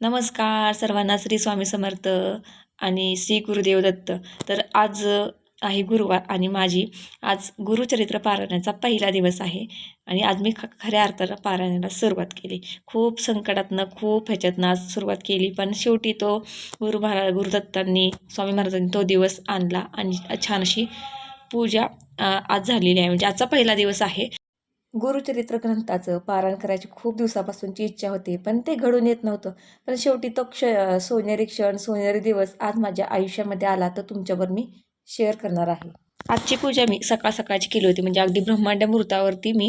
नमस्कार सर्वांना श्री स्वामी समर्थ आणि श्री गुरुदेव दत्त. तर आज आहे गुरुवार आणि माझी आज गुरुचरित्र पारायणाचा पहिला दिवस आहे आणि आज मी ख खऱ्या अर्थानं पारायणाला सुरुवात केली. खूप संकटातनं खूप ह्याच्यातनं आज सुरुवात केली पण शेवटी तो गुरु महाराज गुरुदत्तांनी स्वामी महाराजांनी तो दिवस आणला आणि छान अशी पूजा आज झालेली आहे. म्हणजे आजचा पहिला दिवस आहे. गुरुचरित्र ग्रंथाचं पारायण करायची खूप दिवसापासूनची इच्छा होती पण ते घडून येत नव्हतं. पण शेवटी तो क्ष सोनेरी क्षण सोनेरी दिवस आज माझ्या आयुष्यामध्ये आला तर तुमच्यावर मी शेअर करणार आहे. आजची पूजा मी सकाळ सकाळची केली होती. म्हणजे अगदी ब्रह्मांड मुहूर्तावरती मी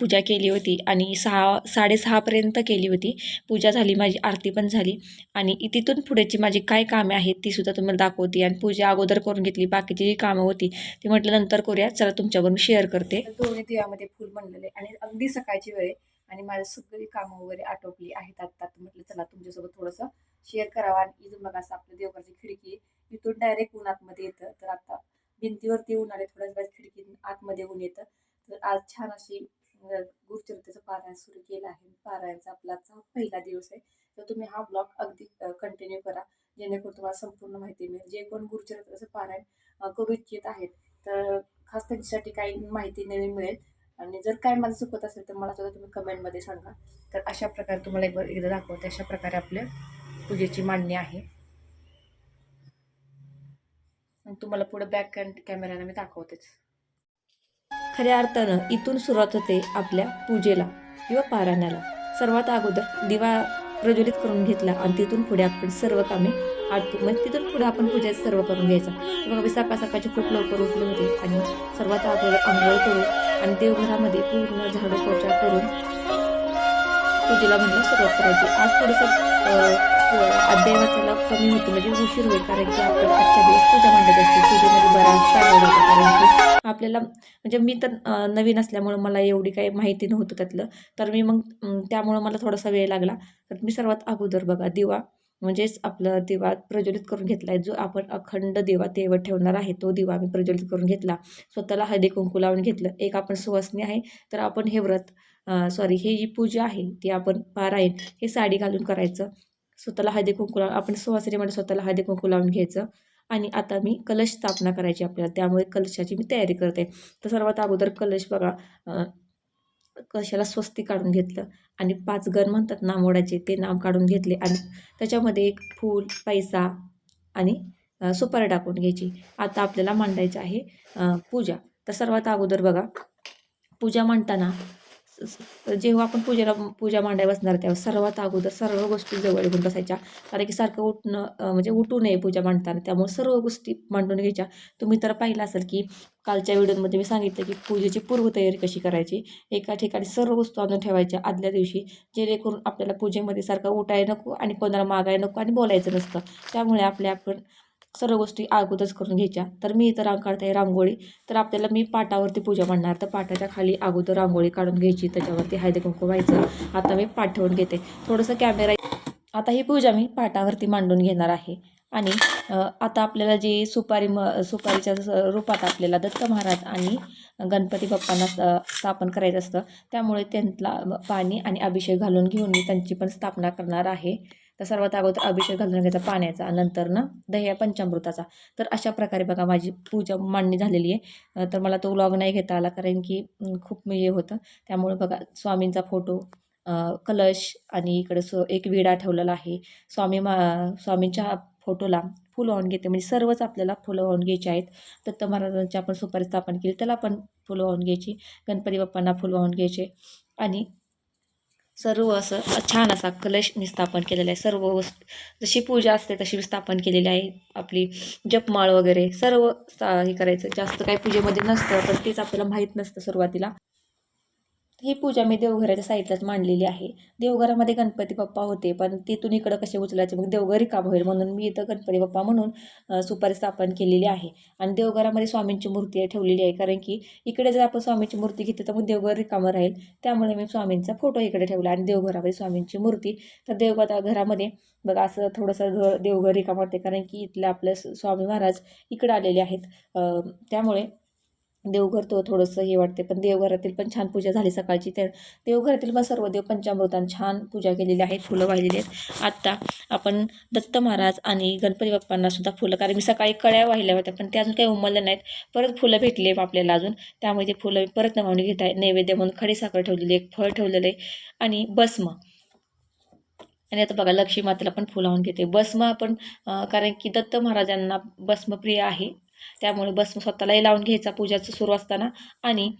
पूजा केली होती. आणि सहा साडेसहापर्यंत केली होती. पूजा झाली माझी आरती पण झाली. आणि तिथून पुढेची माझी काय कामे आहेत ती सुद्धा तुम्हाला दाखवते. आणि पूजा अगोदर करून घेतली. बाकीची जी कामं होती ती म्हटलं नंतर करूया. चला तुमच्यावर मी शेअर करते. दोन्ही दिव्यामध्ये फुल बनलेले. आणि अगदी सकाळची वेळ आणि माझी सगळी कामं वगैरे आटोपली आहेत आत्ता. म्हटलं चला तुमच्यासोबत थोडंसं शेअर करावं. आणि इथून बघा असं आपलं देवघरची खिडकी इथून डायरेक्ट उन्हातमध्ये येतं. तर आता भिंतीवरती ऊन आले थोड्याच वेळात खिडकी आतमध्ये ऊन येतं. तर आज छान अशी अं, गुरुचरित्राचं पारायण सुरू केलं आहे. पारायणचा आपला पहिला दिवस आहे. तर तुम्ही हा ब्लॉग अगदी कंटिन्यू करा. जेणेकरून तुम्हाला संपूर्ण माहिती मिळेल. जे कोण गुरुचरित्राचं पारायण करू इच्छित आहेत तर खास त्यांच्यासाठी काही माहिती नवीन मिळेल. आणि जर काय मला चुकत असेल तर मला सुद्धा तुम्ही कमेंटमध्ये सांगा. तर अशा प्रकारे तुम्हाला एक एकदा दाखवते. अशा प्रकारे आपल्या पूजेची मांडणी आहे. तुम्हाला पुढे बॅक कॅमेऱ्याने मी दाखवतेच. खऱ्या अर्थानं इथून सुरुवात होते आपल्या पूजेला किंवा पारायणाला. सर्वात अगोदर दिवा प्रज्वलित करून घेतला आणि तिथून पुढे आपण सर्व कामे आटपून म्हणजे तिथून पुढे आपण पूजेचं सर्व करून घ्यायचं. मग मी सकाळ सकाळची खूप लवकर उठले होते आणि सर्वात अगोदर आंघोळ करून आणि देवघरामध्ये पूर्ण झाडू पोचा करून पूजेला म्हणजे सुरुवात करायची. आज थोडंसं अध्याय कमी होतं म्हणजे उशीर होईल कारण की आपण आजच्या दिवस पूजा मांडत असते. पूजेमध्ये बराचसा वेळ होतो कारण की आपल्याला म्हणजे मी तर नवीन असल्यामुळं मला एवढी काही माहिती नव्हतं त्यातलं. तर मी मग त्यामुळं मला थोडासा वेळ लागला. तर मी सर्वात अगोदर बघा दिवा म्हणजेच आपला दिवा प्रज्वलित करून घेतला आहे जो आपण अखंड दिवा तेवत ठेवणार आहे तो दिवा आम्ही प्रज्वलित करून घेतला. स्वतःला हळदी कुंकू लावून घेतलं. एक आपण सुवासनी आहे तर आपण हे व्रत सॉरी हे जी पूजा आहे ती आपण पारायण हे साडी घालून करायचं. स्वतःला हळदी कुंकू लावून आपण सुवासिनीमध्ये स्वतःला हळदी कुंकू लावून घ्यायचं. आणि आता मी कलश स्थापना करायची आपल्याला त्यामुळे कलशाची मी तयारी करते. तर सर्वात अगोदर कलश बघा कशाला स्वस्ती काढून घेतलं आणि पाच गण म्हणतात नाम ओढायचे ते नाम काढून घेतले आणि त्याच्यामध्ये एक फूल पैसा आणि सुपारी टाकून घ्यायची. आता आपल्याला मांडायचं आहे पूजा. तर सर्वात अगोदर बघा पूजा मांडताना जेव्हा आपण पूजेला पूजा मांडायला बसणार तेव्हा सर्वात अगोदर सर्व गोष्टी जवळ घेऊन बसायच्या. कारण की सारखं उठणं म्हणजे उठू नये पूजा मांडताना. त्यामुळे सर्व गोष्टी मांडून घ्यायच्या. तुम्ही तर पाहिलं असेल की कालच्या व्हिडिओमध्ये मी सांगितलं की पूजेची पूर्वतयारी कशी करायची? एका ठिकाणी सर्व वस्तू आणून ठेवायच्या आदल्या दिवशी जेणेकरून आपल्याला पूजेमध्ये सारखं उठायला नको आणि कोणाला मागाय नको आणि बोलायचं नसतं. त्यामुळे आपल्या आपण सर्व गोष्टी अगोदरच करून घ्यायच्या. तर मी इथं रांग काढते रांगोळी. तर आपल्याला मी पाटावरती पूजा मांडणार. तर पाटाच्या खाली अगोदर रांगोळी काढून घ्यायची. त्याच्यावरती हळदी कुंकू व्हायचं. आता मी पाठ ठेवून घेते. थोडंसं कॅमेरा आता ही पूजा मी पाटावरती मांडून घेणार आहे. आणि आता आपल्याला जी सुपारी म सुपारीच्या स- रूपात आपल्याला दत्त महाराज आणि गणपती बाप्पांना स्थापन करायचं असतं. त्यामुळे त्यांना पाणी आणि अभिषेक घालून घेऊन मी त्यांची पण स्थापना करणार आहे. तर सर्वात अगोदर अभिषेक घालून घ्यायचा पाण्याचा नंतर ना दह्या पंचामृताचा. तर अशा प्रकारे बघा माझी पूजा मांडणी झालेली आहे. तर मला तो व्लॉग नाही घेता आला कारण की खूप म्हणजे हे होतं. त्यामुळे बघा स्वामींचा फोटो कलश आणि इकडे सो एक विडा ठेवलेला आहे. स्वामी मा स्वामींच्या फोटोला फुलं वाहून घेते. म्हणजे सर्वच आपल्याला फुलं वाहून घ्यायची आहेत. दत्त महाराजांची आपण सुपारी स्थापन केली त्याला पण फुलं वाहून घ्यायची. गणपती बाप्पांना फुलं वाहून घ्यायचे. आणि सर्व असं छान असा कलश मी स्थापन केलेला आहे. सर्व वस्तू जशी पूजा असते तशी स्थापन केलेली आहे. आपली जपमाळ वगैरे सर्व हे करायचं. जास्त काही पूजेमध्ये नसतं पण तेच आपल्याला माहीत नसतं सुरुवातीला. ही पूजा मी देवघराच्या साईडलाच मांडलेली आहे. देवघरामध्ये गणपती बाप्पा होते पण तिथून इकडं कसे उचलायचे? मग देवघरी काम होईल म्हणून मी इथं गणपती बाप्पा म्हणून सुपारी स्थापन केलेली आहे. आणि देवघरामध्ये स्वामींची मूर्ती ठेवलेली आहे कारण की इकडे जर आपण स्वामींची मूर्ती घेतली तर मग देवघर रिकामं राहील. त्यामुळे मी स्वामींचा फोटो इकडे ठेवला आणि देवघरामध्ये स्वामींची मूर्ती. तर देवघरा घरामध्ये बघा असं थोडंसं घर देवघर रिकामं वाटते कारण की इथलं आपलं स्वामी महाराज इकडे आलेले आहेत. त्यामुळे देवघर तो थोडंसं हे वाटते. पण देवघरातील पण छान पूजा झाली सकाळची. त्या देवघरातील पण सर्व देव पंचामृतान छान पूजा केलेली आहेत. फुलं वाहिलेली आहेत. आत्ता आपण दत्त महाराज आणि गणपती बाप्पांना सुद्धा फुलं कारण मी सकाळी कळ्या वाहिल्या होत्या पण त्या अजून काही उमलल्या नाहीत. परत फुलं भेटले आपल्याला अजून. त्यामुळे ते फुलं परत नमावून घेत आहे. नैवेद्य म्हणून खडीसाखर ठेवलेली एक फळ ठेवलेलं आहे आणि भस्म. आणि आता बघा लक्ष्मी मातेला पण फुलं लावून घेते. भस्म आपण कारण की दत्त महाराजांना भस्म प्रिय आहे. त्यामुळे भस्म स्वतःलाही लावून घ्यायचा पूजाचं सुरू असताना आणि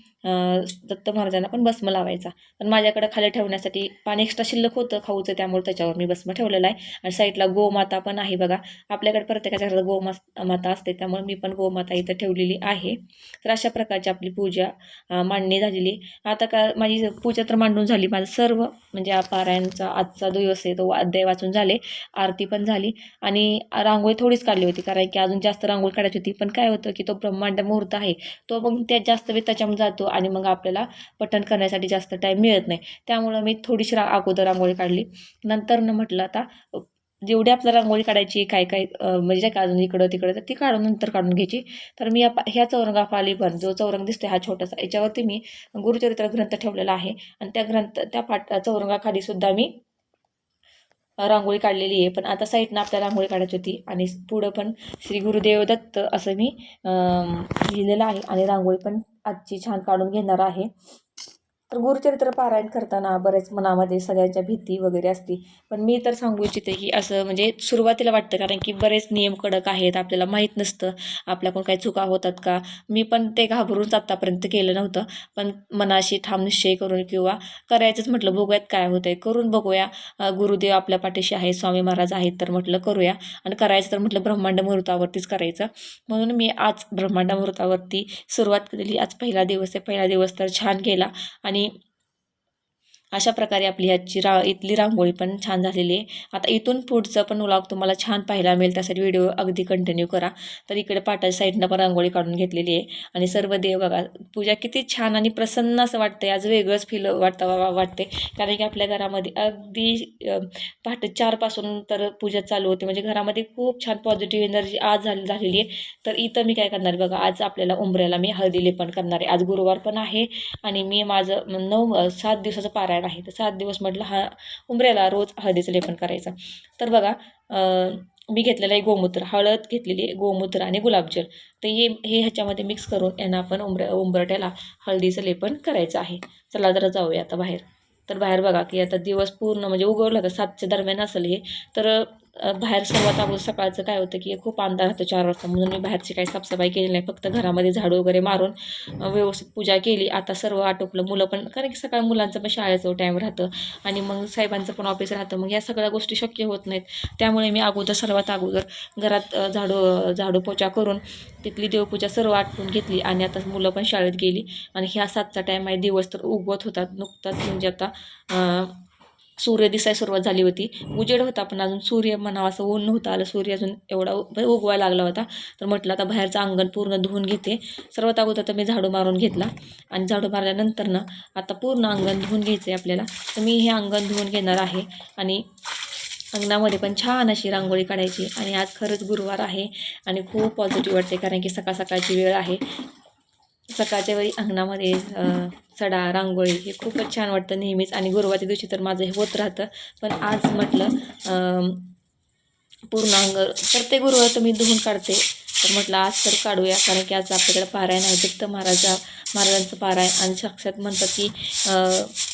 दत्त महाराजांना पण भस्म लावायचा. पण माझ्याकडे खाली ठेवण्यासाठी पाणी एक्स्ट्रा शिल्लक होतं खाऊचं त्यामुळे त्याच्यावर मी भस्म ठेवलेलं आहे. आणि साईडला गोमाता पण आहे बघा. आपल्याकडे प्रत्येकाच्या घरात गोमा माता असते त्यामुळे मी पण गोमाता इथं ठेवलेली आहे. तर अशा प्रकारची आपली पूजा मांडणी झालेली आता का माझी पूजा तर मांडून झाली. माझं सर्व म्हणजे पारायणचा आजचा दिवस आहे तो अध्याय वाचून झाले. आरती पण झाली. आणि रांगोळी थोडीच काढली होती कारण की अजून जास्त रांगोळी काढायची होती पण काय होतं की तो ब्रह्मांड मुहूर्त आहे. तो मग त्यात जास्त वेळ त्याच्यामध्ये जातो आणि मग आपल्याला पठण करण्यासाठी जास्त टाईम मिळत नाही. त्यामुळं मी थोडीशी रा अगोदर रांगोळी काढली. नंतर न म्हटलं आता जेवढी आपल्याला रांगोळी काढायची काय काय म्हणजे काय अजून इकडं तिकडं तर ती काढून नंतर काढून घ्यायची. तर मी या ह्या चौरंगापाली पण जो चौरंग दिसतो हा छोटासा याच्यावरती मी गुरुचरित्र ग्रंथ ठेवलेला आहे. आणि त्या ग्रंथ त्या पाठ चौरंगाखाली सुद्धा मी रांगोळी काढलेली आहे. पण आता साईडनं आपल्याला रांगोळी काढायची होती. आणि पुढं पण श्री गुरुदेव दत्त असं मी लिहिलेलं आहे. आणि रांगोळी पण आजची छान काढून घेणार आहे. तर गुरुचरित्र पारायण करताना बरेच मनामध्ये सगळ्यांच्या भीती वगैरे असते. पण मी तर सांगू इच्छिते की असं म्हणजे सुरुवातीला वाटतं कारण की बरेच नियम कडक आहेत आपल्याला माहीत नसतं आपल्याकडून काही चुका होतात का? मी पण ते घाबरूनच आत्तापर्यंत केलं नव्हतं. पण मनाशी ठाम निश्चय करून किंवा करायचंच म्हटलं बघूयात काय होतंय. करून बघूया. गुरुदेव आपल्या पाठीशी आहे स्वामी महाराज आहेत तर म्हटलं करूया. आणि करायचं तर म्हटलं ब्रह्मांड मुहूर्तावरतीच करायचं. म्हणून मी आज ब्रह्मांड मुहूर्तावरती सुरुवात केलेली. आज पहिला दिवस आहे. पहिला दिवस तर छान गेला. आणि any अशा प्रकारे आपली ह्याची रा इथली रांगोळी पण छान झालेली आहे. आता इथून पुढचं पण व्लॉग तुम्हाला छान पाहायला मिळेल त्यासाठी व्हिडिओ अगदी कंटिन्यू करा. तर इकडे पाटाच्या साईडनं पण रांगोळी काढून घेतलेली आहे. आणि सर्व देव बघा पूजा किती छान आणि प्रसन्न असं वाटतंय. आज वेगळंच फील वाटतं वाटते कारण की आपल्या घरामध्ये अगदी पहाटे चारपासून तर पूजा चालू होते. म्हणजे घरामध्ये खूप छान पॉझिटिव्ह एनर्जी आज झाली झालेली आहे. तर इथं मी काय करणार बघा आज आपल्याला उंबऱ्याला मी हळदी लेपन करणार आहे. आज गुरुवार पण आहे आणि मी माझं नऊ सात दिवसाचं पारायण आहे. तर सात दिवस म्हटलं हा उंबऱ्याला रोज हळदीचं लेपन करायचं. तर बघा मी घेतलेलं आहे गोमूत्र. हळद घेतलेली आहे गोमूत्र आणि गुलाबजल. तर हे हे ह्याच्यामध्ये मिक्स करून यांना आपण उंबर उंबरट्याला हळदीचं लेपन करायचं आहे. चला जरा जाऊया आता बाहेर. तर बाहेर बघा की आता दिवस पूर्ण म्हणजे उगवलं तर सातच्या दरम्यान असेल हे. तर बाहेर सर्वात अगोदर सकाळचं काय होतं की खूप अंधार राहतो चार वाजता. म्हणून मी बाहेरची काही साफसफाई केली नाही. फक्त घरामध्ये झाडू वगैरे मारून व्यवस्थित पूजा केली. आता सर्व आटोपलं मुलं पण कारण की सकाळी मुलांचं पण शाळेचं टाईम राहतं आणि मग साहेबांचं पण ऑफिस राहतं. मग या सगळ्या गोष्टी शक्य होत नाहीत. त्यामुळे मी अगोदर सर्वात अगोदर घरात झाडू झाडू पोचा करून तिथली देवपूजा सर्व आटपून घेतली आणि आता मुलं पण शाळेत गेली. आणि ह्या सातचा टाईम आहे. दिवस तर उगवत होतात नुकताच. म्हणजे आता सूर्य दिसायला सुरुवात झाली होती. उजेड होता पण अजून सूर्य म्हणावा असं ऊन नव्हतं आलं. सूर्य अजून एवढा उगवायला लागला होता. तर म्हटलं आता बाहेरचं अंगण पूर्ण धुवून घेते. सर्वात अगोदर तर मी झाडू मारून घेतला. आणि झाडू मारल्यानंतर ना आता पूर्ण अंगण धुवून घ्यायचं आहे आपल्याला. तर मी हे अंगण धुवून घेणार आहे. आणि अंगणामध्ये पण छान अशी रांगोळी काढायची. आणि आज खरंच गुरुवार आहे. आणि खूप पॉझिटिव्ह वाटते कारण की सकाळ सकाळची वेळ आहे. सकाळच्या वेळी अंगणामध्ये सडा रांगोळी हे खूपच छान वाटतं नेहमीच. आणि गुरुवारच्या दिवशी तर माझं हे होत राहतं. पण आज म्हटलं पूर्ण अंग प्रत्येक गुरुवार तर मी धुवून काढते. तर म्हटलं आज तर काढूया कारण की आज आपल्याकडे पारायण आहे. दत्त महाराजा महाराजांचं पारायण. आणि साक्षात म्हणतात की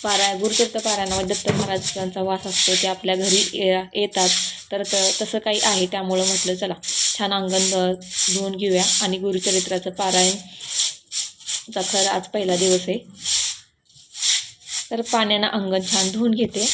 पाराय गुरुतीर्थ पारायणामध्ये दत्त महाराजांचा वास असतो. ते आपल्या घरी ये- येतात. तर त तसं काही आहे. त्यामुळं म्हटलं चला छान अंगण धुवून घेऊया. आणि गुरुचरित्राचं पारायण चा खरं आज पहिला दिवस आहे. तर पाण्यानं अंगण छान धुवून घेते.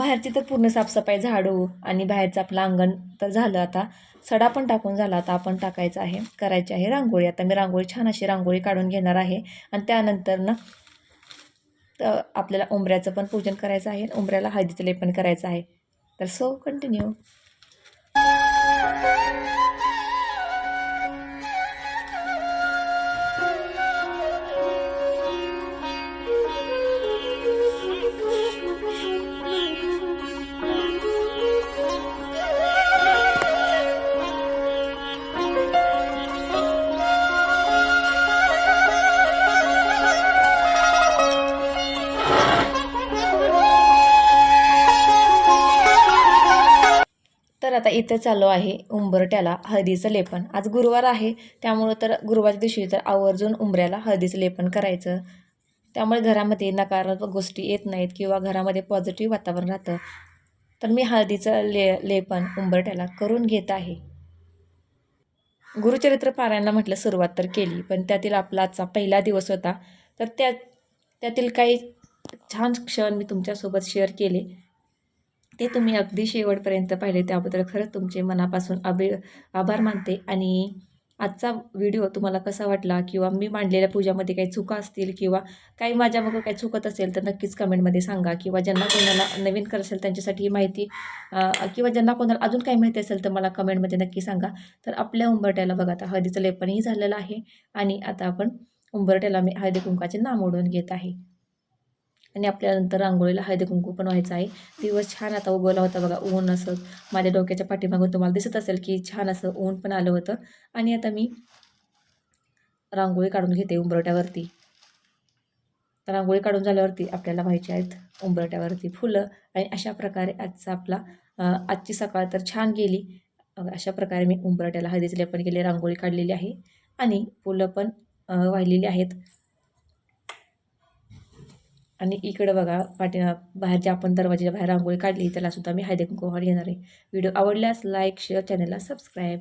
बाहेरची तर पूर्ण साफसफाई झाडू आणि बाहेरचं आपलं अंगण तर झालं आता. सडा पण टाकून झाला आता आपण टाकायचं आहे करायची आहे रांगोळी. आता मी रांगोळी छान अशी रांगोळी काढून घेणार आहे. आणि त्यानंतर ना तर आपल्याला उंबऱ्याचं पण पूजन करायचं आहे उंबऱ्याला हळदीचं लेपन करायचं आहे. तर सो कंटिन्यू. तर आता इथं चालू आहे उंबरट्याला हळदीचं लेपन. आज गुरुवार आहे त्यामुळं तर गुरुवारच्या दिवशी तर आवर्जून उंबऱ्याला हळदीचं लेपन करायचं. त्यामुळे घरामध्ये नकारात्मक गोष्टी येत नाहीत किंवा घरामध्ये पॉझिटिव्ह वातावरण राहतं. तर मी हळदीचं ले लेपन उंबरट्याला करून घेत आहे. गुरुचरित्र पारायणला म्हटलं सुरुवात तर केली पण त्यातील आपला आजचा पहिला दिवस होता. तर त्या त्यातील काही छान क्षण मी तुमच्यासोबत शेअर केले. ते तुम्ही अगदी शेवटपर्यंत पाहिले त्याबद्दल खरंच तुमचे मनापासून अभि आभार मानते. आणि आजचा व्हिडिओ तुम्हाला कसा वाटला? किंवा मी मांडलेल्या पूजामध्ये काही चुका असतील किंवा काही माझ्यामागं काही चुकत असेल तर नक्कीच कमेंटमध्ये सांगा. किंवा ज्यांना कोणाला नवीन करत असेल त्यांच्यासाठी ही माहिती किंवा ज्यांना कोणाला अजून काही माहिती असेल तर मला कमेंटमध्ये नक्की सांगा. तर आपल्या उंबरट्याला बघा आता हळदीचं लेपनही झालेलं आहे. आणि आता आपण उंबरट्याला मी हळदी कुंकाचे नाम ओढून घेत आहे. आणि आपल्यानंतर रांगोळीला हळदी कुंकू पण व्हायचं आहे. दिवस छान आता उगवला होता बघा ऊन असं माझ्या डोक्याच्या पाठीमागून तुम्हाला दिसत असेल की छान असं ऊन पण आलं होतं. आणि आता मी रांगोळी काढून घेते उंबरट्यावरती रांगोळी काढून झाल्यावरती आपल्याला व्हायची आहेत उंबरट्यावरती फुलं आणि अशा प्रकारे आजचा आपला आजची सकाळ तर छान गेली. अशा प्रकारे मी उंबरट्याला हळदीचे लेपन केले रांगोळी काढलेली आहे. आणि फुलं पण वाहिलेली आहेत. आणि इकडं बघा पाठी बाहेरच्या आपण दरवाजेच्या बाहेर रांगोळी काढली त्याला सुद्धा मी हळदी कुंकू घेणार आहे. व्हिडिओ आवडल्यास लाईक शेअर चॅनलला सबस्क्राईब.